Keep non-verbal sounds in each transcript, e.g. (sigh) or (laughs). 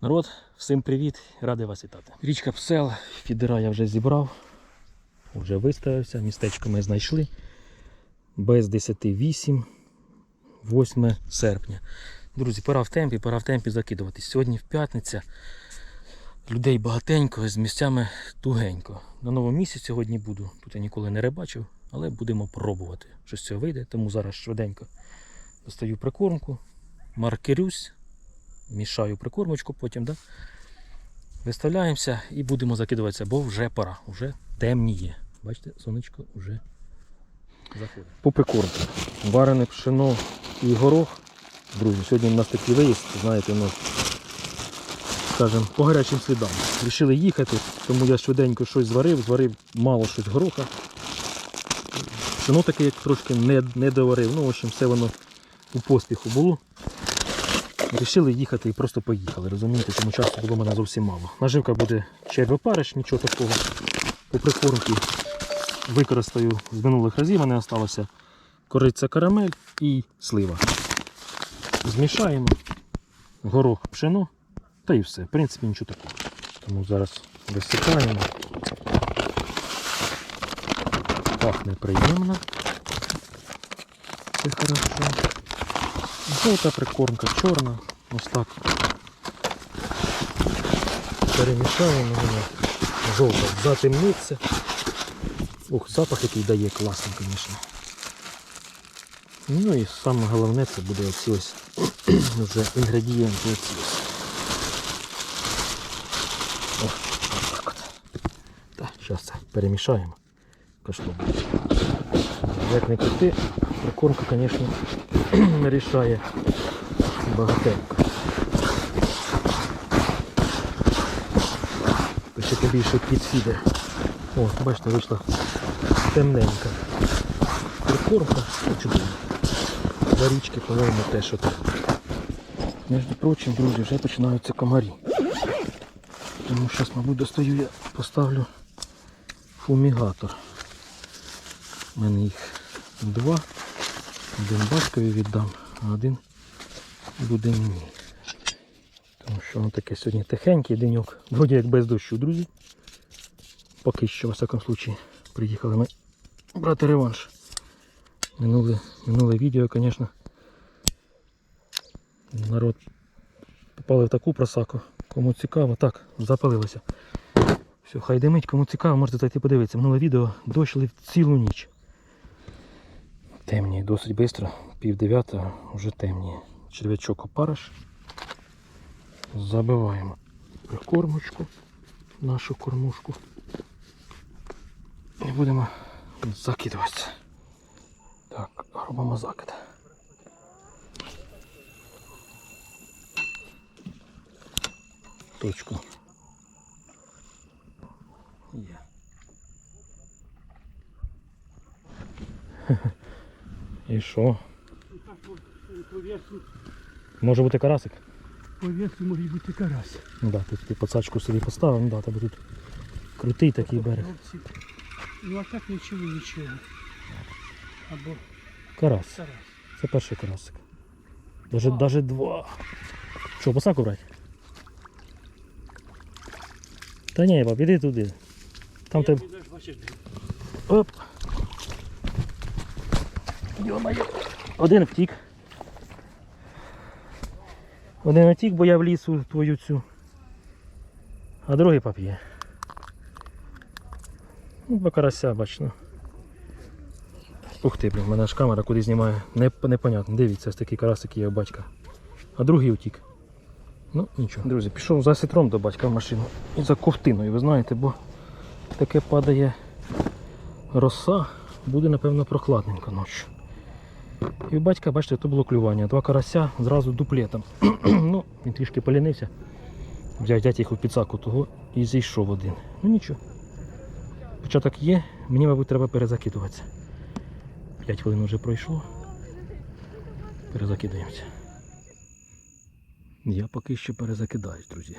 Народ, всім привіт, радий вас вітати. Річка Псел, фідера я вже зібрав, вже виставився, містечко ми знайшли. Без 10.8, 8 серпня. Друзі, пора в темпі, пора в темпі закидуватись. Сьогодні в п'ятниця. Людей багатенько, з місцями тугенько. На новому місці сьогодні буду. Тут я ніколи не рибачив, але будемо пробувати. Що з цього вийде, тому зараз швиденько достаю прикормку, маркерюсь, мішаю прикормочку потім, да? виставляємося і будемо закидуватися, бо вже пора, вже темніє. Бачите, сонечко вже заходить. По прикормку. Варене пшено і горох. Друзі, сьогодні у нас такий виїзд, знаєте, ну, скажімо, по гарячим слідам. Рішили їхати, тому я швиденько щось зварив, зварив мало щось гороха. Пшено таке, як трошки не, не доварив. Ну, в общем, все воно у поспіху було. Рішили їхати і просто поїхали, розумієте, тому часу було в мене зовсім мало. Наживка буде червопариш, нічого такого. По прикормці використаю з минулих разів, мене залишилося кориця карамель і слива. Змішаємо горох пшено та і все. В принципі, нічого такого. Тому зараз висипаємо. Пахне приємно. Це хорошо. Жовта прикормка, чорна. Ось так. Перемішаємо воно. Жовта затемниться. Ох, запах який дає класний, звісно. Ну і саме головне це буде оці ось (clears throat) вже інгредієнти оці ось. О, так от. Так, зараз це перемішаємо. Коштовно. Як не крути, прикормка, звісно, (clears throat) рішає багатенько. Ще побільше підфідер. О, бачите, вийшла темненька. Прикормка чудова. За річки, по-моєму, теж от. Між прочим, друзі, вже починаються комарі. Тому зараз, мабуть, достаю я поставлю фумігатор. У мене їх два. Один батькові віддам, а один буде мені. Тому що воно таке сьогодні тихенький деньок. Вроді як без дощу, друзі. Поки що, в всякому случаї, приїхали ми брати реванш. Минуле, минуле відео, звісно. Народ попали в таку просаку. Кому цікаво, так, запалилося. Все, хай димить, кому цікаво, можете зайти подивитися. Минуле відео дощ лив цілу ніч. Темніє досить швидко, пів дев'ятого вже темніє. Черв'ячок опариш. Забиваємо прикормочку, нашу кормушку. І будемо закидуватися. Так, робимо закид. Точку. Є. І що? Може бути карасик? по весу може бути карась. Ну да, тут ти подсачку собі поставив, ну да, тебе тут крутий такий берег. Ну а так нічого, нічого. Або Карась. карась. Це перший карасик. Даже, даже два. Що, посаку брати? Та ні, баб, іди туди. Там де. Оп. Йо-моє. Один втік. Один втік, бо я в лісу твою цю. А другий пап'є. Ну, два карася, бач, ну. Ух ти, блін, в мене ж камера куди знімає. Не, непонятно. Дивіться, ось такий карасик є у батька. А другий утік. Ну, нічого. Друзі, пішов за ситром до батька в машину. І за ковтиною, ви знаєте, бо таке падає роса, буде, напевно, прохладненько ночі. І у батька, бачите, то було клювання. Два карася зразу дуплетом. (clears throat) ну, він трішки полінився. Взяв взяти їх у підсаку того і зійшов один. Ну нічого. Початок є, мені, мабуть, треба перезакидуватися. 5 хвилин вже пройшло. Перезакидаємося. Я поки що перезакидаюсь, друзі.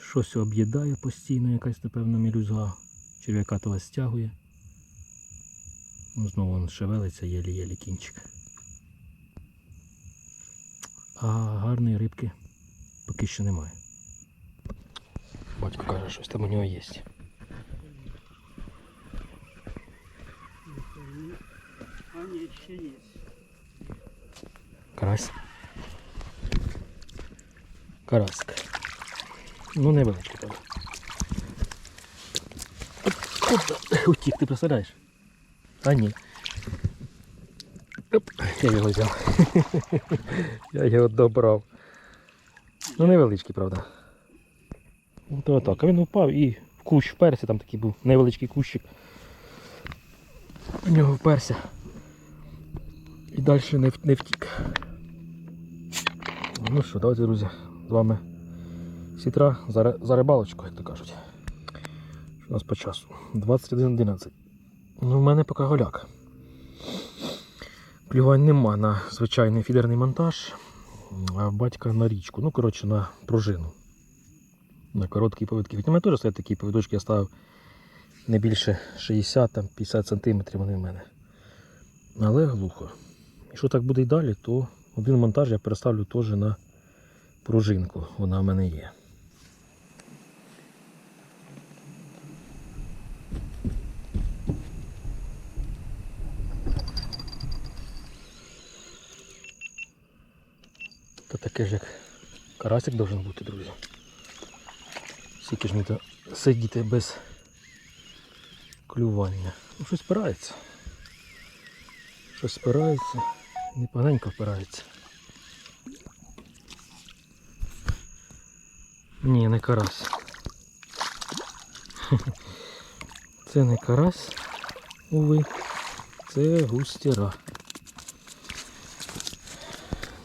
Щось об'їдає постійно, якась, напевно, мілюзга. Черв'яка того стягує. Ну, знову він шевелиться, єлі-єлі кінчик. А гарної рибки Поки що немає. Батько каже, щось там у нього є. А ні, ще є. Карась. Карасик. Ну. Оп, оп, Утік, ти представляєш? А ні. Оп, я його взяв. (laughs) я його добрав. Ну, невеличкий, правда. От отак. А він впав і в кущ вперся, там такий був невеличкий кущик. У нього вперся. І далі не, не втік. Ну що, давайте, друзі, з вами сітра за, за рибалочку, як то кажуть. Що у нас по часу? 21.11. Ну, в мене поки голяк. Плювань нема на звичайний фідерний монтаж, а батька на річку. Ну, коротше, на пружину. На короткі повідки. Хоча в мене теж стоять такі повідочки, я ставив не більше 60-50 см вони в мене. Але глухо. Якщо так буде і далі, то один монтаж я переставлю теж на пружинку. Вона в мене є. Та таке ж як карасик должен бути, друзі. Скільки ж мені то сидіти без клювання. Ну, щось спирається. Щось спирається. Непоганенько впирається. Ні, не карась. (laughs) Це не карась, уви. Це густіра.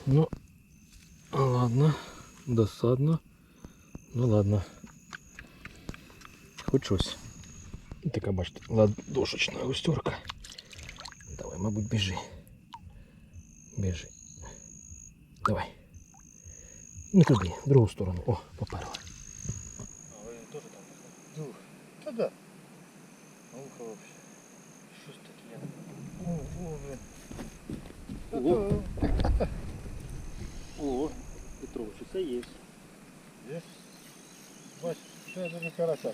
Ну, ладно, досадно. Ну ладно. Хоч щось. Така, бачите, ладошечна густерка. Давай, мабуть, біжи. Біжи. Давай. Не туди, в другу сторону. О, поперла. А ви теж там? Дух. Та да. Ухо вообще. Що ж таке? О, о, блин. О. О, Петрович, це є. Є? Бач, що я тобі карася.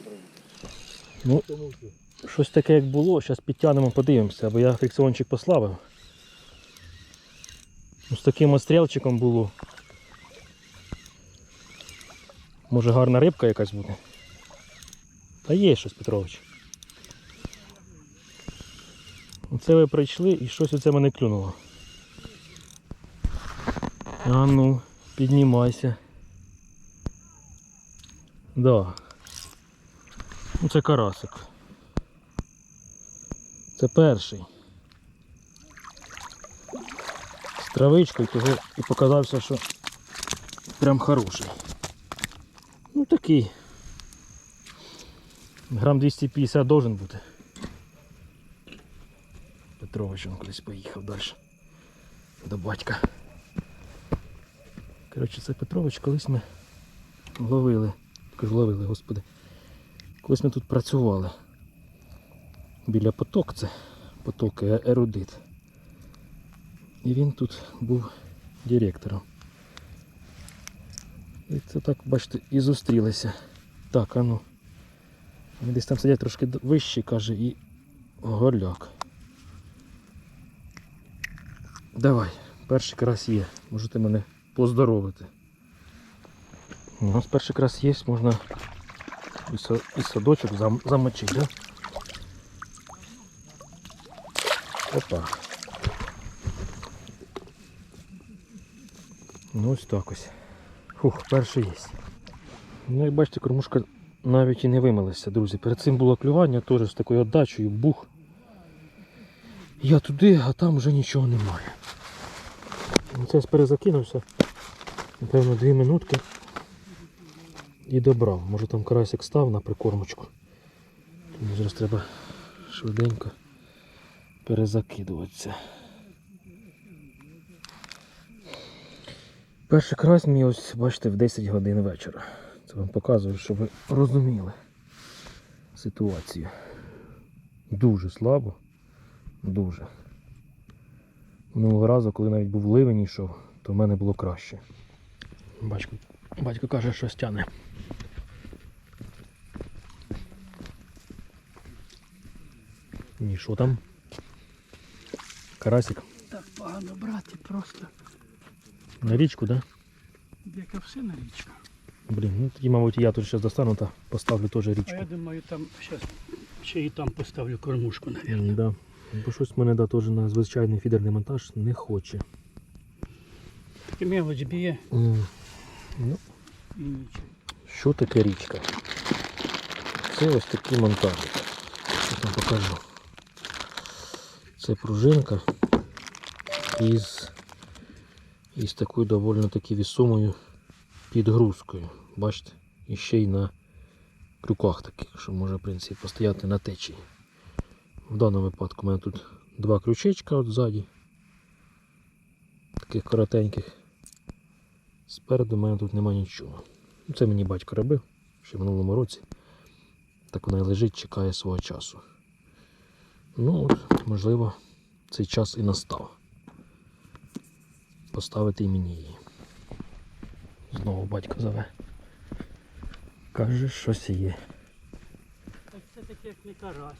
Ну, щось таке як було, зараз підтягнемо, подивимося, бо я фрикціончик послабив. Ну, з таким острілчиком було. Може гарна рибка якась буде. Та є щось, Петрович. Оце ви прийшли і щось оце мене клюнуло. А ну, піднімайся. Да. Ну, це карасик. Це перший. З травичкою того і показався, що прям хороший. Ну такий. Грам 250 должен бути. Петрович він колись поїхав далі. До батька. Коротше, це Петрович, колись ми ловили. Кажу, ловили, господи. Колись ми тут працювали. Біля поток це поток е- ерудит. І він тут був директором. І це так, бачите, і зустрілися. Так, а ну. Вони десь там сидять трошки вище, каже, і голяк. Давай, перший крас є. Можете мене поздоровити. У нас перший крас є, можна і, садочок замочити, да? Опа. Ну ось так ось. Фух, перший є. Ну як бачите, кормушка навіть і не вимилася, друзі. Перед цим було клювання теж з такою отдачею, бух. Я туди, а там вже нічого немає. Ну, Це перезакинувся. Напевно, дві минутки і добрав. Може там карасик став на прикормочку. Тому зараз треба швиденько перезакидуватися. Перший карась мій ось, бачите, в 10 годин вечора. Це вам показую, щоб ви розуміли ситуацію. Дуже слабо. Дуже. Минулого разу, коли навіть був ливень йшов, то в мене було краще. Бачку, Батько каже, що стяне. Ні, що там? Карасик. Так погано брати просто. На річку, да? Яка все на річку. Блін, ну тоді, мабуть, я тут зараз достану та поставлю теж А я річку. думаю, там зараз ще і там поставлю кормушку, мабуть. М, Да. Бо щось мене да, теж на звичайний фідерний монтаж не хоче. Таке мелоч б'є М, Ну. Що таке річка? Це ось такий монтажик. Зараз вам покажу. Це пружинка із, із такою доволі таки вісомою підгрузкою. Бачите? І ще й на крюках таких, що може в принципі постояти на течії. В даному випадку у мене тут два крючечка от ззаді. Таких коротеньких. Спереду в мене тут нема нічого. Ну, Це мені батько робив ще в минулому році. Так вона і лежить, чекає свого часу. Ну от, можливо, цей час і настав. Поставити і мені її. Знову батько зове. Каже, щось є. Так це таке як не карась.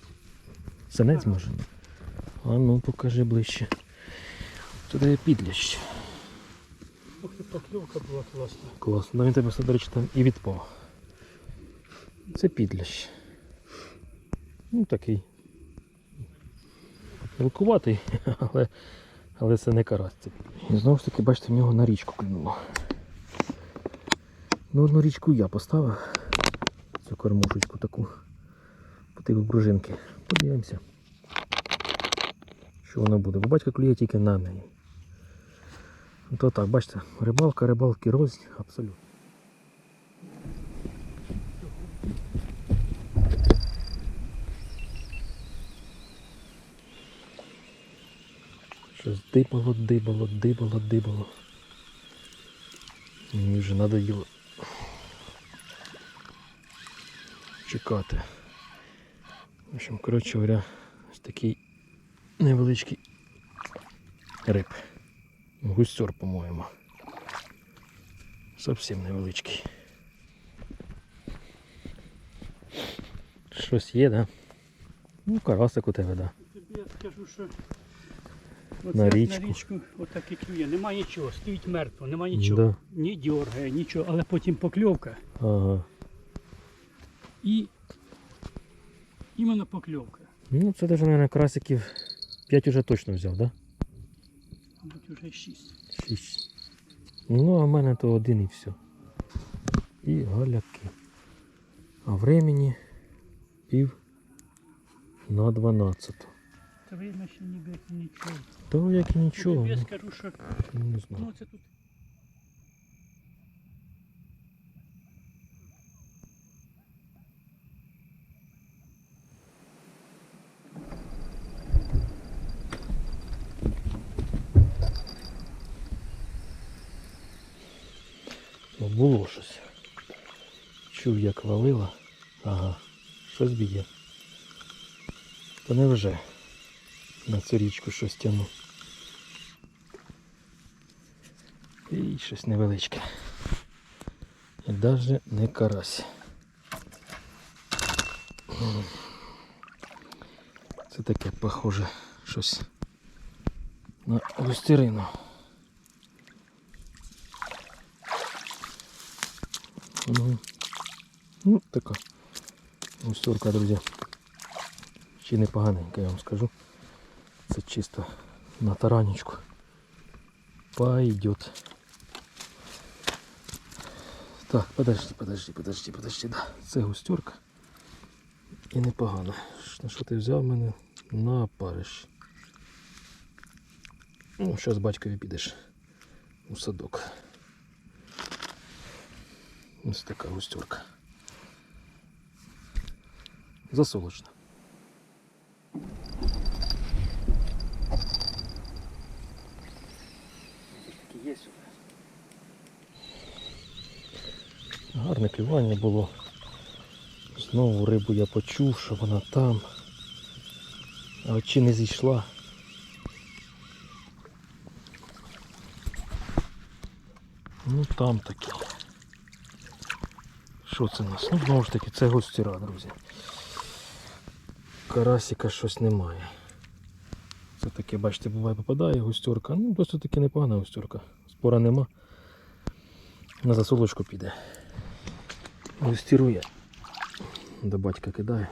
Синець може? А ну покажи ближче. Туди підлящ. Покльовка була класна. Класно. Ну він тебе до речі, там і відпав. Це підлящ. Ну такий. Великуватий, (laughs) але, але це не карась. Це. І знову ж таки, бачите, в нього на річку клюнуло. Ну одну річку я поставив. Цю кормушечку таку. По типу бружинки. Подивимося. Що воно буде. Бо батько клює тільки на неї. То так, бачите, рибалка, рибалки рознь, абсолютно. Щось дибало, дибало, дибало, дибало. Мені вже надоїло чекати. В общем, коротше говоря, ось такий невеличкий риб. Густер, по-моєму. Зовсім невеличкий. Щось є, да? Ну, карасик у тебе, да. Тобі я скажу, що На оце на річку отак і клює. Нема нічого, стоїть мертво, нема нічого. Да. Ні дьоргає, нічого, але потім покльовка Ага. і іменно покльовка. Ну, це даже, мабуть, карасиків 5 уже точно взяв, да? Вже шість. Шість. Ну, а в мене то один і все. І галяки. А времени пів на 12. Та видно, що ніби як нічого. Та як і нічого. Я скажу, що Не знаю. ну це тут. Було щось. Чув, як валила. Ага, щось б'є. Та не вже на цю річку щось тяну. І щось невеличке. І навіть не карась. Це таке похоже щось на густерину. Ну, ну така густерка, друзі. Ще не поганенька, я вам скажу. Це чисто на таранечку. Пойдет. Так, подожди, подожди, подожди, подожди, да. Це густерка. І непогано. На що ти взяв мене? На париш. Ну, зараз батькові підеш у садок. Ось така густерка. Засолочна. Є Гарне клювання було. Знову рибу я почув, що вона там. А чи не зійшла. Ну там таки. Що це у нас? Ну, знову ж таки, це гостіра, друзі. Карасика щось немає. Це таке, бачите, буває попадає густюрка. Ну, досить таки непогана густюрка. Спора нема. На засолочку піде. Густірує. До батька кидає.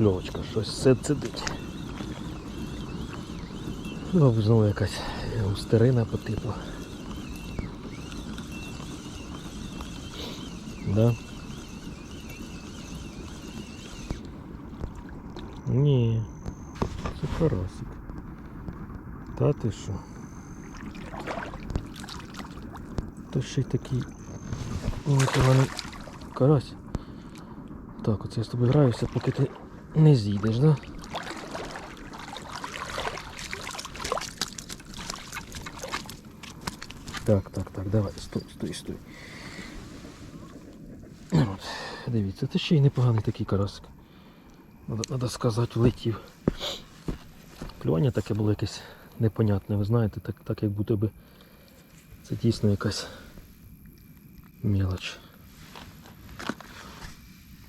Покльовочка, щось все сидить. Ну, знову якась густерина по типу. Да? Ні, це карасик. Та ти що? То ще й такий непоганий карась. Так, оце я з тобою граюся, поки ти не зійдеш, да? Так, так, так, давай, стой, стой, стой. От, дивіться, це ще й непоганий такий карасик. Надо сказати, влетів. Клювання таке було якесь непонятне, ви знаєте, так, так як будто би це дійсно якась мелоч.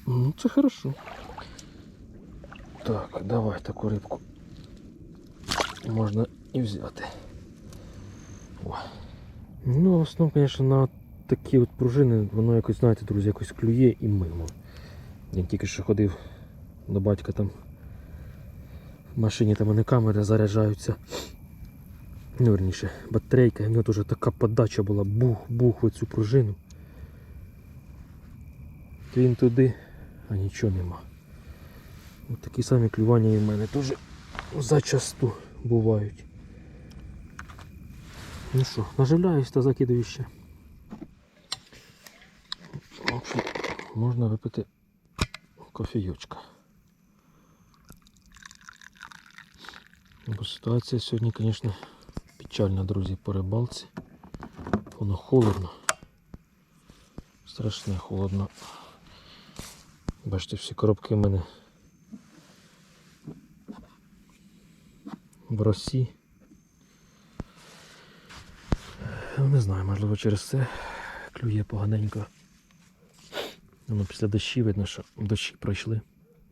Ну, це хорошо. Так, давай таку рибку можна і взяти. О. Ну, в основному, звісно, на такі от пружини, воно якось, знаєте, друзі, якось клює і мимо. Він тільки що ходив до батька там в машині, там вони камери заряджаються. Ну, верніше, батарейка, і в нього теж така подача була, бух-бух в цю пружину. Він туди, а нічого нема. Ось такі самі клювання і в мене теж зачасту бувають. Ну що, наживляюсь та закидаю ще. Можна випити кофійочка. Бо ситуація сьогодні, звісно, печальна, друзі, по рибалці. Воно холодно. Страшне холодно. Бачите, всі коробки в мене росі. Ну, Не знаю, можливо через це клює поганенько. Ну, після дощі видно, що дощі пройшли,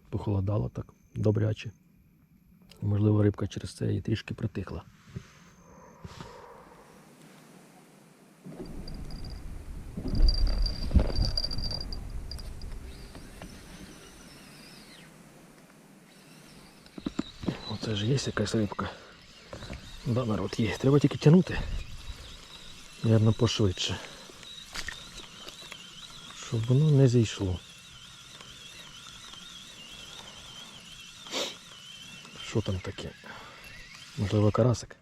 похолодало так, добряче. Можливо, рибка через це і трішки притихла. Оце ж є якась рибка. Да, народ є. Треба тільки тягнути. Наверно, пошвидше. Щоб воно не зійшло. Що там таке? Можливо, карасик?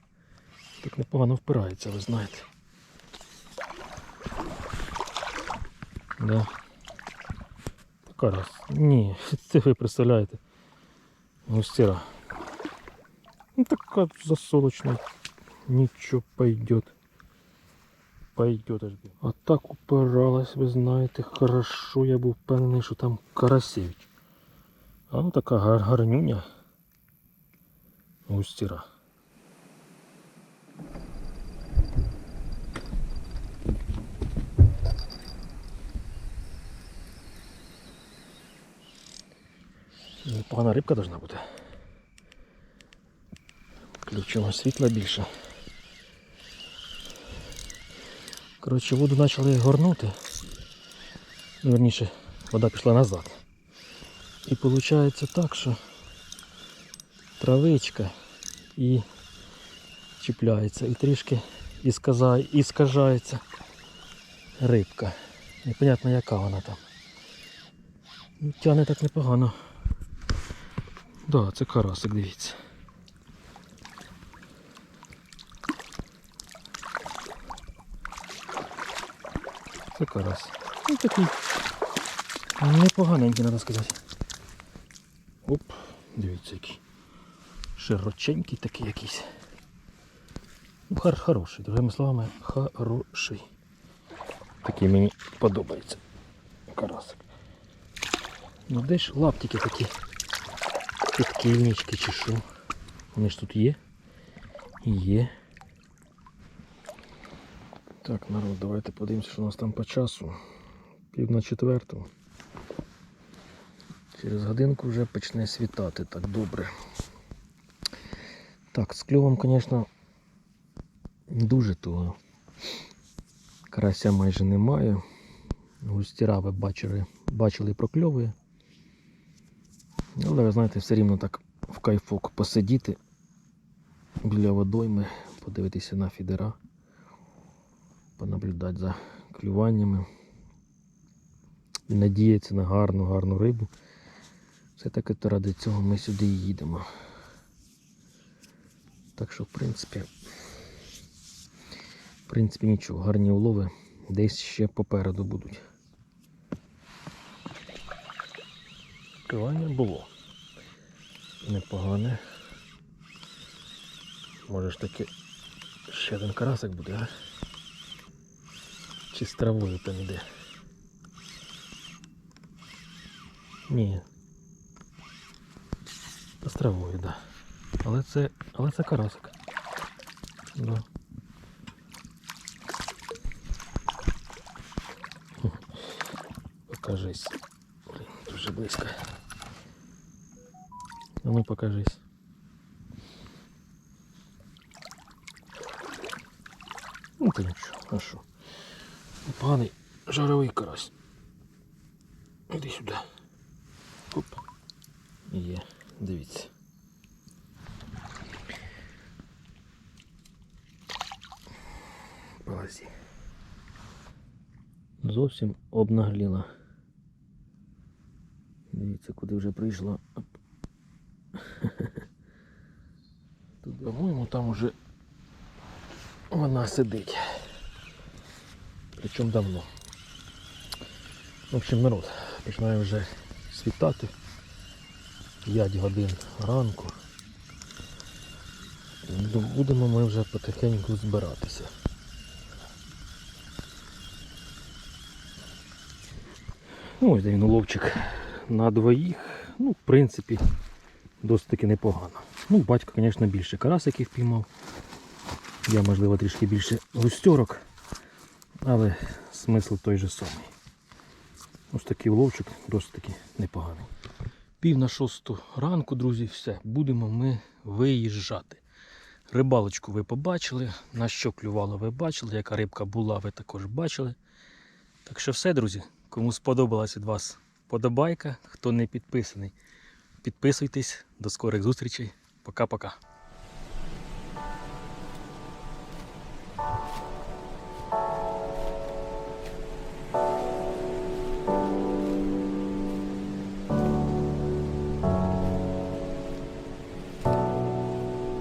Так непогано впирається, ви знаєте. Да. Карас. Ні, (laughs) це ви представляєте. Густіра. Ну така засолочная. Ничего пойдет. Пойдет аж. блін. А так упиралась, ви знаєте, хорошо, я був впевнений, що там Карасевич. А ну така гар гарнюня. Густіра. Непогана рибка должна бути. Включимо світла більше. Коротше, воду почали горнути. Ну, Верніше, вода пішла назад. І виходить так, що травичка і чіпляється, і трішки іскажається рибка. Непонятно яка вона там. Ну, Тяне так непогано. Да, це карасик, дивіться. Це. Ну такий непоганенький, треба сказати. Оп, дивіться який. Широченький такий якийсь. Хор хороший, другими словами, хороший. Такий мені подобається. Карасик. Ну де ж лаптики такі? Підкильнички чи що? Вони ж тут є? Є. Так, народ, давайте подивимося, що у нас там по часу. Пів на четверту. Через годинку вже почне світати так добре. Так, з кльовом, звісно, дуже туго. Карася майже немає. Густіра ви бачили, бачили прокльовує. Але ви знаєте, все рівно так в кайфок посидіти біля водойми, подивитися на фідера, понаблюдати за клюваннями і надіятися на гарну, гарну рибу. Все-таки то ради цього ми сюди і їдемо. Так що, в принципі, в принципі, нічого, гарні улови десь ще попереду будуть. Клювання було. Непогане. Може ж таки ще один карасик буде, а? Чи з травою там іде? Ні. З травою, так. Да. Але це. Але це карасик. Да. Хм. Покажись. Блін, дуже близько. А ну покажись. Ну то нічого, а Що? Поганий жаровий карась. Іди сюди. Оп. Є, дивіться. Полазі. Зовсім обнагліла. Дивіться, куди вже прийшла. (laughs) Тут, по-моєму, там уже вона сидить. Причому давно. В общем, народ, починає вже світати. 5 годин ранку. Ну, Будемо ми вже потихеньку збиратися. Ну, ось де він уловчик на двоїх. Ну, в принципі, досить таки непогано. Ну, батько, звісно, більше карасиків піймав. Я, можливо, трішки більше густерок, але смисл той же самий. Ось такий уловчик досить таки непоганий. Пів на шосту ранку, друзі, все, будемо ми виїжджати. Рибалочку ви побачили, на що клювало ви бачили, яка рибка була, ви також бачили. Так що все, друзі, кому сподобалась від вас подобайка, хто не підписаний, підписуйтесь. До скорих зустрічей. Пока-пока.